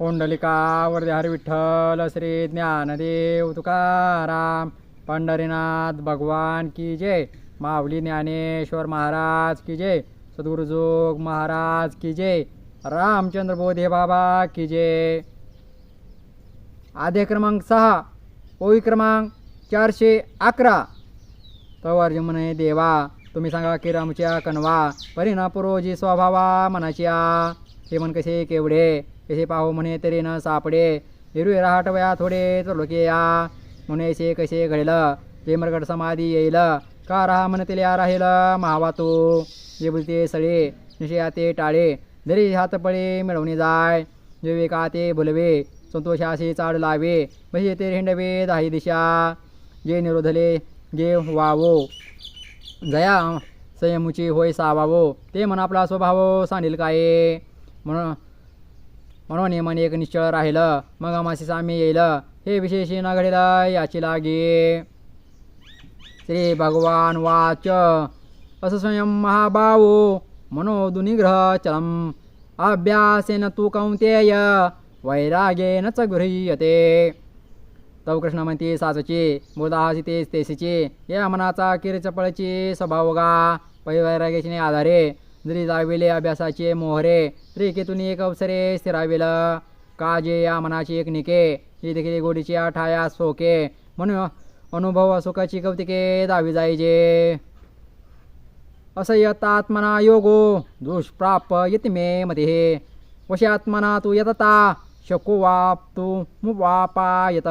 पुंडलिका वरदे विठ्ठल श्री ज्ञानदेव तुकाराम पंढरीनाथ भगवान की जय माऊली ज्ञानेश्वर महाराज की जय सद्गुरुजोग महाराज की जय रामचंद्र बोधे बाबा की जय. आधे क्रमांक सहा ओळी क्रमांक चारशे अकरा. तवर म्हणे देवा तुम्ही सांगा की रामच्या कणवा परिणापुरोजी स्वभावा मनाच्या. हे मन कसे केवढे? कसे पाहू म्हणे तरी न सापडे. हिरवे राहट वया थोडे लोके या. म्हणे से कसे घडेल? जे मरगड समाधी येईल. का राहा म्हणतल्या राहील? महावातू जे बोलते सळे निशया ते टाळे. जरी हातपळे मिळवणे जाय. जेवे का ते बोलवे? संतोषाशी चाड लावे. म्हणजे ते हिंडवे दाही दिशा. जे निरोधले गे वावो जया संयमुची होय सावावो. ते मन आपला स्वभाव सांडील काय? म्हणून म्हणून मन एक निश्चळ राहिलं. मग आमाशी सामी येईल. हे विशेष न घडीला याची लागे. श्री भगवान वाच. अस स्वयं महाभावो मनोदुनिग्रह चलम. अभ्यासेन तू कौंतेय वैरागेन च गृह्यते. तव कृष्ण म्हणते साचची बोधासी तेच तेसीची या मनाचा किरचपळची स्वभावगा पैवैराग्याची आधारे. जाविले अभ्यासाचे मोहरे. त्रिकेतून एक अवसरे स्थिराविला. काजे या मनाची एक निके. ही देखील गोडीची आठाया सोके. म्हणून अनुभव सुखाची कौतिके दावी जायचे असयतात्मना योगो दुष्प्राप यतिमे मध्ये वशात्मना तू यतता शको वाप्तू मुवापायत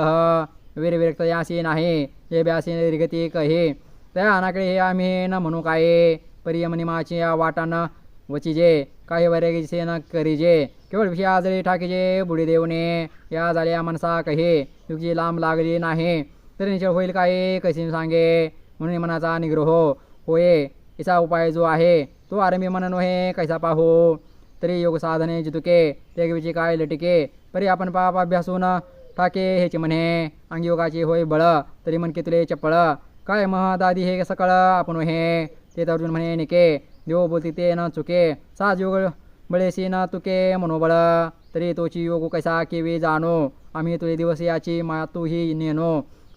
वीरविरक्त यासी नाही हे ब्यासी निर्गती कहे. त्या अनाकडे हे आम्ही न म्हणू काय. परियमनिमाची या वाटानं वचिजे काही वरेगीचे न करीजे. केवळ विषय आजरी ठाकीजे बुडी देवने या झाल्या मनसा कहे. युगची लांब लागली नाही तरी निश्चय होईल काय कशी सांगे? म्हणून मनाचा निग्रह होय. याचा उपाय जो आहे तो आरंभी मन नोहे कैसा पाहू? तरी योग साधने जितुके तेगवीची काय लटिके? परी आपण पाप अभ्यासून ठाके हेचे म्हणे. अंगयोगाची होय बळ तरी मन कितले चपळ. काय मह दादी हे सकळ आपण हे ते अर्जुन म्हणे निके देव बोलती ते न चुके साज योग बळेशी न तुके मनोबळ तरी तोची योग कैसा केवी जाणो आम्ही तुझे दिवस याची मा तूही नेनो।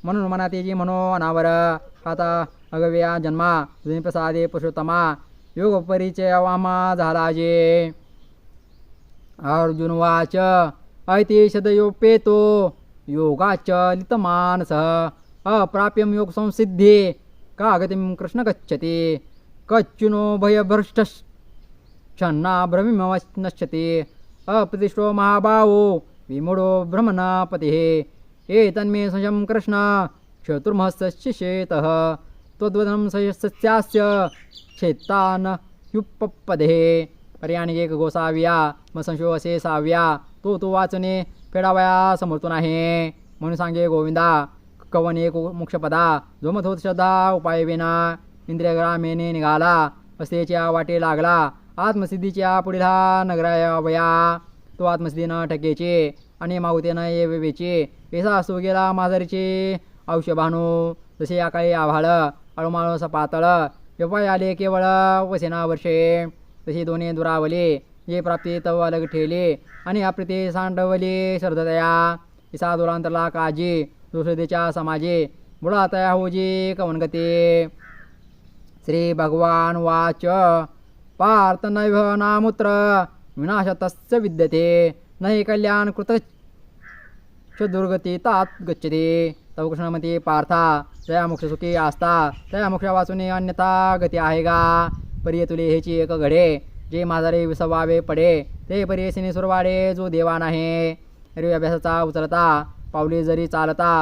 म्हणून मना तेजी म्हणो अनावर आता अगव्या जन्मा जुनी प्रसादे पुरुषोत्तमा योग परिचय वामा झाला जे। अर्जुन वाच ऐते सदयोपेतो योगाच लितमानस अप्राप्यम योग संसिद्धे कागतिम कृष्ण गच्छति। कच्चुनो भयभ्रष्ट क्षन्ना भ्रमिमवश्नश्यति अप्रतिष्ठो महाभावो विमूढो भ्रमणापतिः एतन्मे संशं कृष्ण चतुर्महस्य शेतः त्वद्वदनं सस्यास्य क्षेत्तान युपपदे पर्याणी एक गोसाव्या मग संशो असे साव्या तो तो वाचने फेडावया समोरतो नाही म्हणून सांगे गोविंदा कवन एक मुक्षपदा जोमत होत श्रद्धा उपाय विना इंद्रिय मेने निघाला वसेच्या वाटे लागला. आत्मसिद्धीच्या पुढील हा नगरावया तो आत्मसिद्धीनं ठकेचे आणि माऊतेनं ये वेचे एसा असू गेला माजारीचे औषभानू जसे या आभाळ आव्हाळ अळमाळ सपातळ व्यपाय आले केवळ वसेना वर्षे. तशी दोन्ही दुरावले. जे प्राप्ती तव अलग ठेले. आणि अप्रिते सांडवले श्रद्धतया. इसा दुरांतरला काजी दुसरेच्या समाजे. बुडातया होजे होजी कवनगते. श्री भगवान वाच पार्थ नैव नामुत्र विनाशतस्य विद्यते। नहि कल्याण कृत दुर्गती तात गच्छते। तव कृष्णमती पार्था तया मोक्षसुखी आस्ता तया मोक्ष वाचून अन्यथा गती आहे गा परी तुले हेची एक घडे जे माझारे विसवावे पडे ते परी सुरवाडे जो देवा नाही। अरे अभ्यासाचा उचलता पावली जरी चालता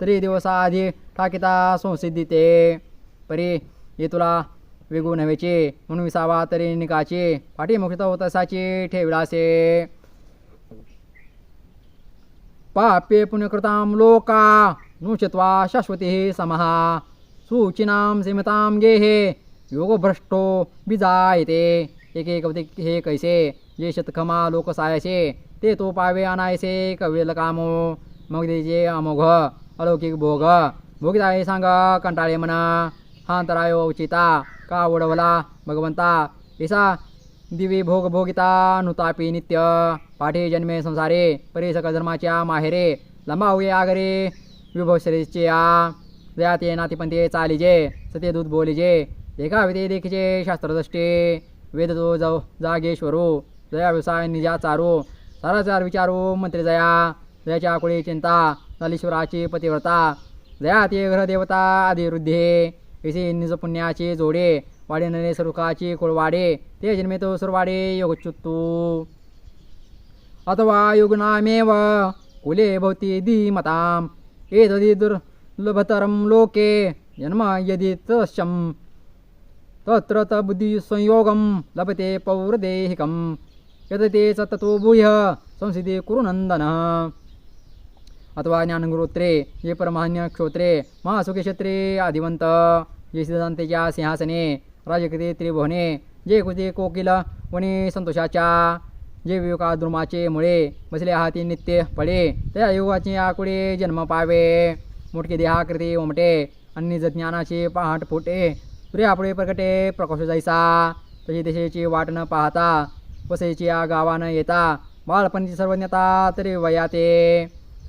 तरी दिवसा आधी ठाकिता संसिद्धी ते परी ये तुला वेगू नव्हेचे म्हणून विसावा तरी निकाचे पाठी मुक्त होत असाचे ठेवलासे पापे पुण्यकृताम लोका नुचित्वा शाश्वती समहा. सूचिनां सीमतां गेहे योगभ्रष्टो बिजायते. एक एक हे कैसे जे शतखमा लोक सायसे ते तो पावे अनायसे कवेल कामो. मग देजे अमोघ अलौकिक भोग. भोगित आहे सांग कंटाळे म्हणा हा अंतराय उचिता का ओढवला भगवंता ऐसा दिवी भोग भोगिता नुतापी नित्य। पाठी जन्मे संसारे परी सकळ धर्माच्या माहेरे। लंबावये आगरे विभवशरीचे या जया ते नातीपंथे चालिजे सते दूध बोलिजे। देखा विधे देखीचे शास्त्रदृष्टे। वेद तो जाऊ जागेश्वरो जया व्यवसाय निजा चारो साराचार विचारो मंत्री जया। जयाच्या कुळी चिंता नलीश्वराची पतिव्रता। जया ते ग्रहदेवता आदिवृद्धे। ऐसे निज पुण्याचे जोडे वाडे नरे सुरुखाची कुळवाडे ते जन्मे तो सुरवाडे योगच्युत्तू। अथवा युगनामेव कुले भवती धीमताम् एतदि दुर्लभतरं लोके जन्म यदि तस्यं तत्र त बुद्धिसंयोगं लभते पौरदेहिकं यदते च ततो भूय संसिदे कुरु नन्दनः अथवा ज्ञानगुरोत्रे ये परमान्य क्षोत्रे महासुखेक्षेत्रे आदिवंत जे सिंहासने राजकृती त्रिभुवने जे कुते कोकिल वणी संतोषाच्या जे विवेका द्रुमाचे मुळे बसले हाती नित्य पडे त्या युगाचे आकुडे जन्म पावे. मोठके देहाकृती ओमटे आणि ज्ञानाचे पहाट फुटे सूर्यापुढे प्रकटे प्रकाश जायचा. तशी देशाची वाट न पाहता वसईची या गावानं येता बाळपणीची सर्वज्ञता तरी वयाते.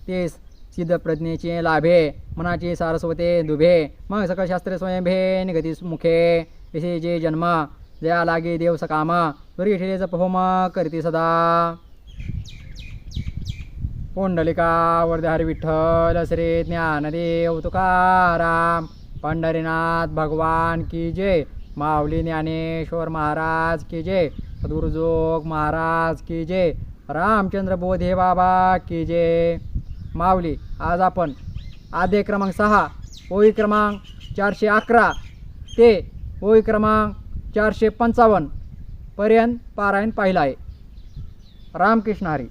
ते सिद्ध प्रज्ञेचे लाभे मनाचे सारस्वते दुभे. मग सकळशास्त्रे स्वयंभे निगती मुखे. विषयी जे जन्म जया लागे देव सकाम. तुरी ठेले जपहोम करती सदा. पुंडलिका वर्धहरी विठ्ठल श्री ज्ञानदेव तुकाराम. पंढरीनाथ भगवान की जय. माऊली ज्ञानेश्वर महाराज की जय. सद्गुरुजोग महाराज की जय. रामचंद्र बोधे बाबा की जय. मावली आज आपण आधे क्रमांक सहा ओळी क्रमांक चारशे अकरा. ते ओळी क्रमांक चारशे पंचावन्न पर्यंत पारायण पाहिलं आहे. रामकृष्ण हरी.